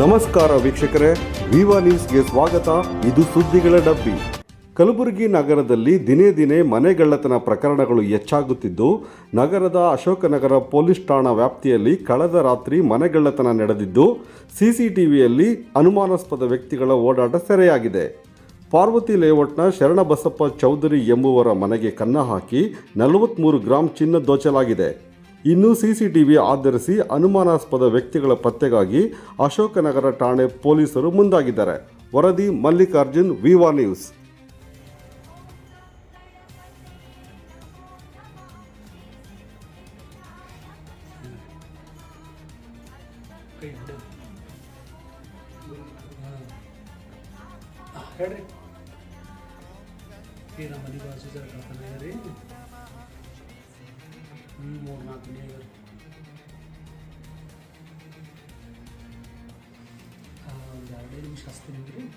ನಮಸ್ಕಾರ ವೀಕ್ಷಕರೇ, ವಿವಾ ನ್ಯೂಸ್ಗೆ ಸ್ವಾಗತ. ಇದು ಸುದ್ದಿಗಳ ಡಬ್ಬಿ. ಕಲಬುರಗಿ ನಗರದಲ್ಲಿ ದಿನೇ ದಿನೇ ಮನೆಗಳ್ಳತನ ಪ್ರಕರಣಗಳು ಹೆಚ್ಚಾಗುತ್ತಿದ್ದು, ನಗರದ ಅಶೋಕನಗರ ಪೊಲೀಸ್ ಠಾಣಾ ವ್ಯಾಪ್ತಿಯಲ್ಲಿ ಕಳೆದ ರಾತ್ರಿ ಮನೆಗಳ್ಳತನ ನಡೆದಿದ್ದು, ಸಿಸಿಟಿವಿಯಲ್ಲಿ ಅನುಮಾನಾಸ್ಪದ ವ್ಯಕ್ತಿಗಳ ಓಡಾಟ ಸೆರೆಯಾಗಿದೆ. ಪಾರ್ವತಿ ಲೇಔಟ್ನ ಶರಣಬಸಪ್ಪ ಚೌಧರಿ ಎಂಬುವರ ಮನೆಗೆ ಕನ್ನ ಹಾಕಿ ನಲವತ್ತ್ಮೂರು ಗ್ರಾಂ ಚಿನ್ನ ದೋಚಲಾಗಿದೆ. ಇನ್ನು ಸಿಸಿಟಿವಿ ಆಧರಿಸಿ ಅನುಮಾನಾಸ್ಪದ ವ್ಯಕ್ತಿಗಳ ಪತ್ತೆಗಾಗಿ ಅಶೋಕನಗರ ಠಾಣೆ ಪೊಲೀಸರು ಮುಂದಾಗಿದ್ದಾರೆ. ವರದಿ Mallikarjun ವಿವಾ news. Niye göre? Ha, ya benim şahsım biliyor musun?